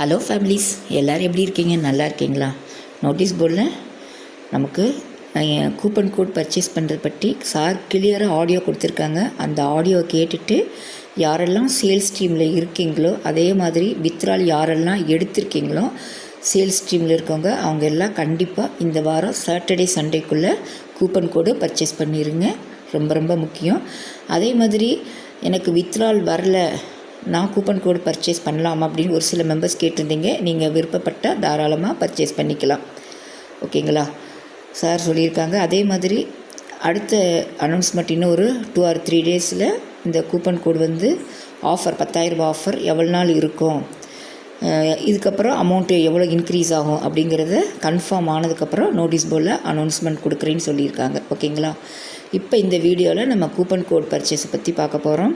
Hello families எல்லோரும் எப்படி இருக்கீங்க? நல்லா இருக்கீங்களா? நோட்டீஸ் போர்டில் நமக்கு கூப்பன் கோட் பர்ச்சேஸ் பண்ணுறது பற்றி சார் கிளியராக ஆடியோ கொடுத்துருக்காங்க. அந்த ஆடியோவை கேட்டுட்டு யாரெல்லாம் சேல்ஸ் டீமில் இருக்கீங்களோ அதே மாதிரி வித்ரால் யாரெல்லாம் எடுத்திருக்கீங்களோ சேல்ஸ் டீமில் இருக்கவங்க அவங்க எல்லாம் கண்டிப்பாக இந்த வாரம் சாட்டர்டே சண்டேக்குள்ளே கூப்பன் கோடு பர்ச்சேஸ் பண்ணிடுங்க ரொம்ப ரொம்ப முக்கியம். அதே மாதிரி எனக்கு வித்ரால் வரல. நான் கூப்பன் கோடு பர்ச்சேஸ் பண்ணலாம் அப்படின்னு ஒரு சில மெம்பர்ஸ் கேட்டிருந்தீங்க. நீங்கள் விருப்பப்பட்டால் தாராளமாக பர்ச்சேஸ் பண்ணிக்கலாம். ஓகேங்களா சார் சொல்லியிருக்காங்க. அதே மாதிரி அடுத்த அனௌன்ஸ்மெண்ட் இன்னும் ஒரு டூ ஆர் த்ரீ டேஸில் இந்த கூப்பன் கோடு வந்து ஆஃபர் பத்தாயிரரூபா ஆஃபர் எவ்வளோ நாள் இருக்கும்? இதுக்கப்புறம் அமௌண்ட்டு எவ்வளோ இன்க்ரீஸ் ஆகும் அப்படிங்கிறத கன்ஃபார்ம் ஆனதுக்கப்புறம் நோட்டீஸ் போர்டில் அனௌன்ஸ்மெண்ட் கொடுக்குறேன்னு சொல்லியிருக்காங்க. ஓகேங்களா இப்போ இந்த வீடியோவில் நம்ம கூப்பன் கோட் பர்ச்சேஸை பற்றி பார்க்க போகிறோம்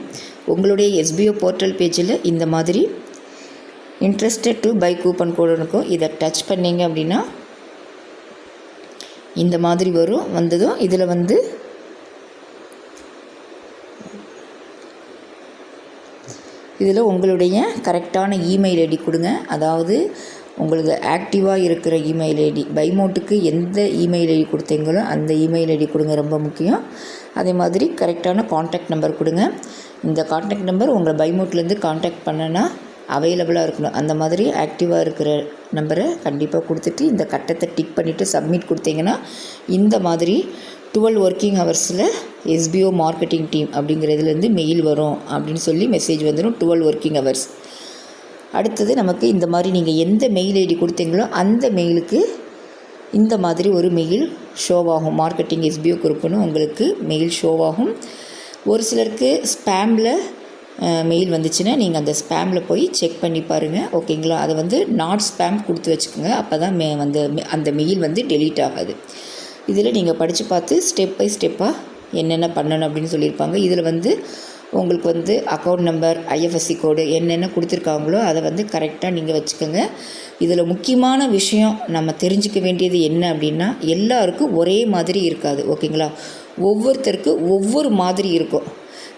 உங்களுடைய எஸ்பிஓ போர்ட்டல் பேஜில் இந்த மாதிரி interested to buy coupon code இருக்கும் இதை டச் பண்ணிங்க அப்படின்னா இந்த மாதிரி வரும் வந்ததும் இதில் வந்து இதில் உங்களுடைய கரெக்டான இமெயில் ஐடி கொடுங்க. அதாவது உங்களுக்கு ஆக்டிவாக இருக்கிற இமெயில் ஐடி பைமோட்டுக்கு எந்த இமெயில் ஐடி கொடுத்தீங்களோ அந்த இமெயில் ஐடி கொடுங்க ரொம்ப முக்கியம். அதே மாதிரி கரெக்டான காண்டாக்ட் நம்பர் கொடுங்க. இந்த காண்டாக்ட் நம்பர் உங்களை பைமோட்லேருந்து காண்டாக்ட் பண்ணனா அவைலபிளாக இருக்கணும். அந்த மாதிரி ஆக்டிவாக இருக்கிற நம்பரை கண்டிப்பாக கொடுத்துட்டு இந்த கட்டத்தை டிக் பண்ணிவிட்டு சப்மிட் கொடுத்தீங்கன்னா இந்த மாதிரி டுவெல் ஒர்க்கிங் ஹவர்ஸில் எஸ்பிஓ மார்க்கெட்டிங் டீம் அப்படிங்கிறதுலேருந்து மெயில் வரும் அப்படின்னு சொல்லி மெசேஜ் வந்துடும் டுவெல் ஒர்க்கிங் ஹவர்ஸ் அடுத்தது நமக்கு இந்த மாதிரி நீங்கள் எந்த மெயில் ஐடி கொடுத்தீங்களோ அந்த மெயிலுக்கு இந்த மாதிரி ஒரு மெயில் ஷோவாகும் மார்க்கெட்டிங் எஸ்பிஓ குரூப்புன்னு உங்களுக்கு மெயில் ஷோவாகும் ஒரு சிலருக்கு ஸ்பேமில் மெயில் வந்துச்சுன்னா நீங்கள் அந்த ஸ்பேமில் போய் செக் பண்ணி பாருங்கள் ஓகேங்களா அதை வந்து நாட் ஸ்பேம் கொடுத்து வச்சுக்கோங்க. அப்போ தான் மே வந்து அந்த மெயில் வந்து டெலீட் ஆகாது. இதில் நீங்கள் படித்து பார்த்து ஸ்டெப் பை ஸ்டெப்பாக என்னென்ன பண்ணணும் அப்படின்னு சொல்லியிருப்பாங்க. இதில் வந்து உங்களுக்கு வந்து அக்கௌண்ட் நம்பர் ஐஎஃப்எஸ்சி கோடு என்னென்ன கொடுத்துருக்காங்களோ அதை வந்து கரெக்டாக நீங்கள் வச்சுக்கோங்க. இதில் முக்கியமான விஷயம் நம்ம தெரிஞ்சுக்க வேண்டியது என்ன அப்படின்னா எல்லாருக்கும் ஒரே மாதிரி இருக்காது ஓகேங்களா ஒவ்வொருத்தருக்கு ஒவ்வொரு மாதிரி இருக்கும்.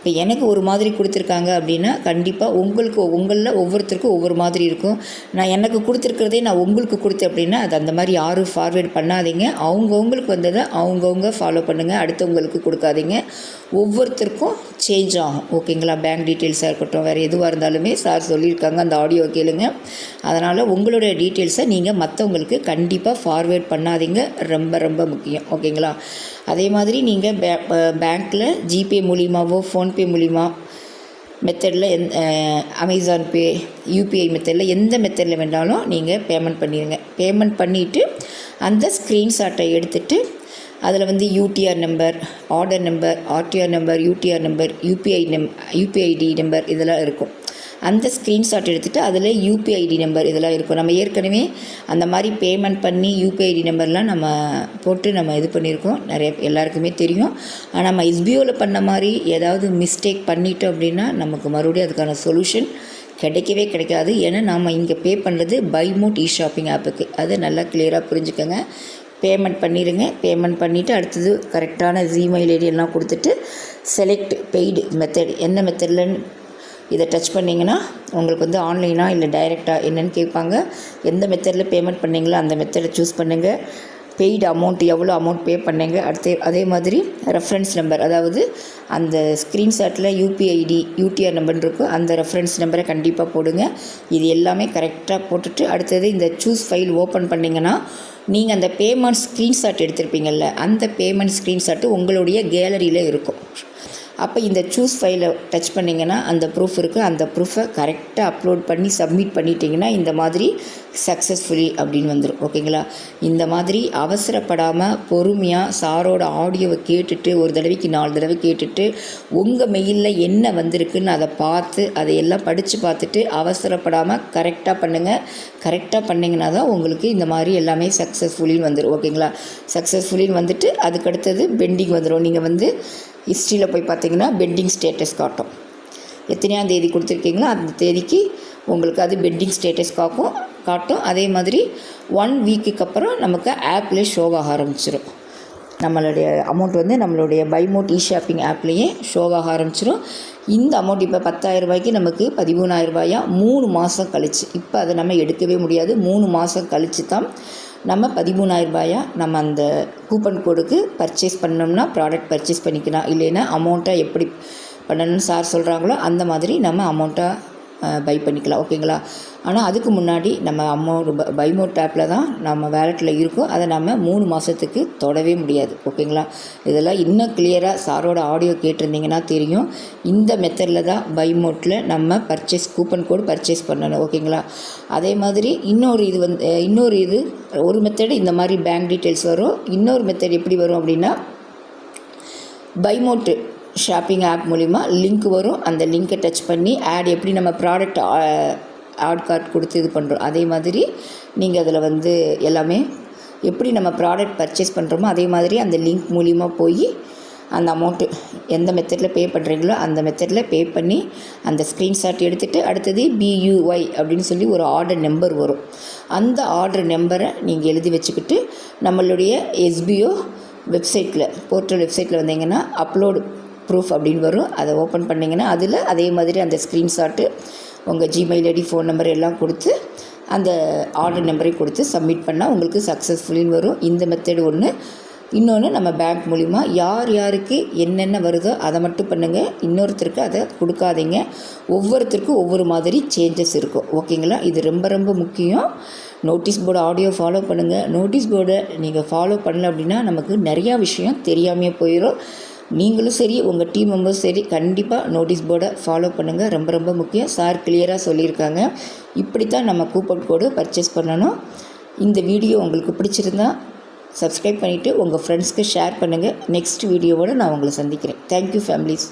இப்போ எனக்கு ஒரு மாதிரி கொடுத்துருக்காங்க அப்படின்னா கண்டிப்பாக உங்களுக்கு உங்களில் ஒவ்வொருத்தருக்கும் ஒவ்வொரு மாதிரி இருக்கும். நான் எனக்கு கொடுத்துருக்கிறதே நான் உங்களுக்கு கொடுத்தேன் அப்படின்னா அது அந்த மாதிரி யாரும் ஃபார்வேர்ட் பண்ணாதீங்க. அவங்கவுங்களுக்கு வந்ததை அவங்கவுங்க ஃபாலோ பண்ணுங்கள் அடுத்தவங்களுக்கு கொடுக்காதீங்க. ஒவ்வொருத்தருக்கும் சேஞ்ச் ஆகும். ஓகேங்களா? பேங்க் டீட்டெயில்ஸாக இருக்கட்டும் வேறு எதுவாக இருந்தாலுமே சார் சொல்லியிருக்காங்க. அந்த ஆடியோ கேளுங்க. அதனால் உங்களுடைய டீட்டெயில்ஸை நீங்கள் மற்றவங்களுக்கு கண்டிப்பாக ஃபார்வேர்ட் பண்ணாதீங்க. ரொம்ப ரொம்ப முக்கியம். ஓகேங்களா? அதே மாதிரி நீங்கள் பே பேங்க்கில் ஜிபே மூலியமாகவோ ஃபோன்பே மூலிமா மெத்தடில் எந் அமேசான் பே யூபிஐ மெத்தடில் எந்த மெத்தடில் வேணாலும் நீங்கள் பேமெண்ட் பண்ணிடுங்க பேமெண்ட் பண்ணிவிட்டு அந்த ஸ்க்ரீன்ஷாட்டை எடுத்துகிட்டு அதில் வந்து UTR number order number RTR number UTR number UPI நம் யூபிஐடி நம்பர் இதெல்லாம் இருக்கும். அந்த ஸ்க்ரீன்ஷாட் எடுத்துகிட்டு அதில் யூபிஐடி நம்பர் இதெல்லாம் இருக்கும். நம்ம ஏற்கனவே அந்த மாதிரி பேமெண்ட் பண்ணி யூபிஐடி நம்பர்லாம் நம்ம போட்டு நம்ம இது பண்ணியிருக்கோம். நிறைய எல்லாருக்குமே தெரியும். ஆனால் நம்ம எஸ்பிஓவில் பண்ண மாதிரி ஏதாவது மிஸ்டேக் பண்ணிட்டோம் அப்படின்னா நமக்கு மறுபடியும் அதுக்கான சொல்யூஷன் கிடைக்கவே கிடைக்காது. ஏன்னா நாம் இங்கே பே பண்ணுறது பைமோட் இ ஷாப்பிங் ஆப்புக்கு அதை நல்லா கிளியராக புரிஞ்சுக்கோங்க. பேமெண்ட் பண்ணிடுங்க பேமெண்ட் பண்ணிவிட்டு அடுத்தது கரெக்டான ஜிமெயில் ஐடி எல்லாம் கொடுத்துட்டு செலக்ட் பெய்டு மெத்தட் என்ன மெத்தட்லன்னு இதை டச் பண்ணிங்கன்னா உங்களுக்கு வந்து ஆன்லைனாக இல்லை டைரெக்டாக என்னென்னு கேட்பாங்க. எந்த மெத்தடில் பேமெண்ட் பண்ணீங்களோ அந்த மெத்தடை சூஸ் பண்ணுங்கள் பெய்டு அமௌண்ட் எவ்வளோ அமௌண்ட் பே பண்ணுங்க. அடுத்து அதே மாதிரி ரெஃபரன்ஸ் நம்பர் அதாவது அந்த ஸ்க்ரீன்ஷாட்டில் யூபிஐடி யூடிஆர் நம்பர் இருக்கும் அந்த ரெஃபரன்ஸ் நம்பரை கண்டிப்பாக போடுங்க. இது எல்லாமே கரெக்டாக போட்டுட்டு அடுத்தது இந்த சூஸ் ஃபைல் ஓப்பன் பண்ணிங்கன்னா நீங்கள் அந்த பேமெண்ட் ஸ்க்ரீன்ஷாட் எடுத்திருப்பீங்கள்ல அந்த பேமெண்ட் ஸ்க்ரீன்ஷாட்டு உங்களுடைய கேலரியில் இருக்கும். அப்போ இந்த சூஸ் ஃபைலை டச் பண்ணிங்கன்னா அந்த ப்ரூஃப் இருக்குது அந்த ப்ரூஃபை கரெக்டாக அப்லோட் பண்ணி சப்மிட் பண்ணிட்டீங்கன்னா இந்த மாதிரி சக்ஸஸ்ஃபுல்லி அப்படின்னு வந்துடும் ஓகேங்களா இந்த மாதிரி அவசரப்படாமல் பொறுமையாக சாரோட ஆடியோவை கேட்டுட்டு ஒரு தடவைக்கு நாலு தடவை கேட்டுட்டு உங்கள் மெயிலில் என்ன வந்திருக்குன்னு அதை பார்த்து அதையெல்லாம் படித்து பார்த்துட்டு அவசரப்படாமல் கரெக்டாக பண்ணுங்கள் கரெக்டாக பண்ணிங்கன்னா தான் உங்களுக்கு இந்த மாதிரி எல்லாமே சக்ஸஸ்ஃபுல்லின்னு வந்துடும் ஓகேங்களா சக்ஸஸ்ஃபுல்லின்னு வந்துட்டு அதுக்கடுத்தது பெண்டிங் வந்துடும் நீங்கள் வந்து ஹிஸ்ட்ரியில் போய் பார்த்தீங்கன்னா பெட்டிங் ஸ்டேட்டஸ் காட்டும். எத்தனையாம் தேதி கொடுத்துருக்கீங்களோ அந்த தேதிக்கு உங்களுக்கு அது பெட்டிங் ஸ்டேட்டஸ் காக்கும் காட்டும். அதே மாதிரி ஒன் வீக்குக்கு அப்புறம் நமக்கு ஆப்பில் ஷோ ஆக ஆரம்பிச்சிடும் நம்மளுடைய அமௌண்ட் வந்து நம்மளுடைய பைமோட் இ ஷாப்பிங் ஆப்லேயே ஷோவாக ஆரம்பிச்சிடும் இந்த அமௌண்ட் இப்போ பத்தாயிரம் ரூபாய்க்கு நமக்கு பதிமூணாயிரம் ரூபாயாக மூணு மாதம் கழிச்சு. இப்போ அதை நம்ம எடுக்கவே முடியாது. மூணு மாதம் கழிச்சு தான் நம்ம பதிமூணாயிரம் ரூபாயா? நம்ம அந்த கூப்பன் கோடுக்கு பர்ச்சேஸ் பண்ணோம்னா ப்ராடக்ட் பர்ச்சேஸ் பண்ணிக்கலாம். இல்லைன்னா அமௌண்ட்டை எப்படி பண்ணணும்னு சார் சொல்கிறாங்களோ அந்த மாதிரி நம்ம அமௌண்ட்டாக பை பண்ணிக்கலாம் ஓகேங்களா ஆனால் அதுக்கு முன்னாடி நம்ம அமௌண்ட் பைமோட் ஆப்பில் தான் நம்ம வேலெட்டில் இருக்கும் அதை நம்ம மூணு மாதத்துக்கு தொடவே முடியாது ஓகேங்களா இதெல்லாம் இன்னும் கிளியராக சாரோட ஆடியோ கேட்டிருந்தீங்கன்னா தெரியும். இந்த மெத்தடில் தான் பைமோட்டில் நம்ம பர்ச்சேஸ் கூப்பன் கோடு பர்ச்சேஸ் பண்ணணும் ஓகேங்களா அதே மாதிரி இன்னொரு இது வந்து இன்னொரு இது ஒரு மெத்தடு இந்த மாதிரி பேங்க் டீட்டெயில்ஸ் வரும். இன்னொரு மெத்தட் எப்படி வரும் அப்படின்னா பைமோட்டு ஷாப்பிங் ஆப் மூலிமா லிங்க் வரும். அந்த லிங்க்கை டச் பண்ணி ஆட் எப்படி நம்ம ப்ராடக்ட் ஆட் கார்ட் கொடுத்து இது பண்ணுறோம் அதே மாதிரி நீங்கள் அதில் வந்து எல்லாமே எப்படி நம்ம ப்ராடக்ட் பர்ச்சேஸ் பண்ணுறோமோ அதே மாதிரி அந்த லிங்க் மூலிமா போய் அந்த அமௌண்ட்டு எந்த மெத்தடில் பே பண்ணுறீங்களோ அந்த மெத்தடில் பே பண்ணி அந்த ஸ்க்ரீன்ஷாட் எடுத்துகிட்டு அடுத்தது பியூஒய் அப்படின்னு சொல்லி ஒரு ஆர்டர் நம்பர் வரும். அந்த ஆர்டர் நம்பரை நீங்கள் எழுதி வச்சுக்கிட்டு நம்மளுடைய எஸ்பிஓ வெப்சைட்டில் போர்ட்டல் வெப்சைட்டில் வந்தீங்கன்னா அப்லோடு ப்ரூஃப் அப்படின்னு வரும். அதை ஓப்பன் பண்ணிங்கன்னா அதில் அதே மாதிரி அந்த ஸ்க்ரீன்ஷாட்டு உங்கள் ஜிமெயில் ஐடி ஃபோன் நம்பர் எல்லாம் கொடுத்து அந்த ஆர்டர் நம்பரை கொடுத்து சப்மிட் பண்ணால் உங்களுக்கு சக்ஸஸ்ஃபுல்லின்னு வரும். இந்த மெத்தடு ஒன்று இன்னொன்று நம்ம பேங்க் மூலிமா யார் யாருக்கு என்னென்ன வருதோ அதை மட்டும் பண்ணுங்கள் இன்னொருத்தருக்கு அதை கொடுக்காதீங்க. ஒவ்வொருத்தருக்கும் ஒவ்வொரு மாதிரி சேஞ்சஸ் இருக்கும். ஓகேங்களா இது ரொம்ப ரொம்ப முக்கியம். நோட்டீஸ் போர்டு ஆடியோ ஃபாலோ பண்ணுங்கள் நோட்டீஸ் போர்டை நீங்கள் ஃபாலோ பண்ணல அப்படின்னா நமக்கு நிறையா விஷயம் தெரியாமையே போயிடும் நீங்களும் சரி உங்கள் டீம் மெம்பர்ஸ் சரி கண்டிப்பாக நோட்டீஸ் போர்டை ஃபாலோ பண்ணுங்கள் ரொம்ப ரொம்ப முக்கியம். சார் கிளியராக சொல்லியிருக்காங்க. இப்படித்தான் நம்ம கூப்பன் கோடு பர்ச்சேஸ் பண்ணணும். இந்த வீடியோ உங்களுக்கு பிடிச்சிருந்தா சப்ஸ்கிரைப் பண்ணிவிட்டு உங்கள் ஃப்ரெண்ட்ஸ்க்கு ஷேர் பண்ணுங்கள் நெக்ஸ்ட் வீடியோவோடு நான் உங்களை சந்திக்கிறேன். Thank you families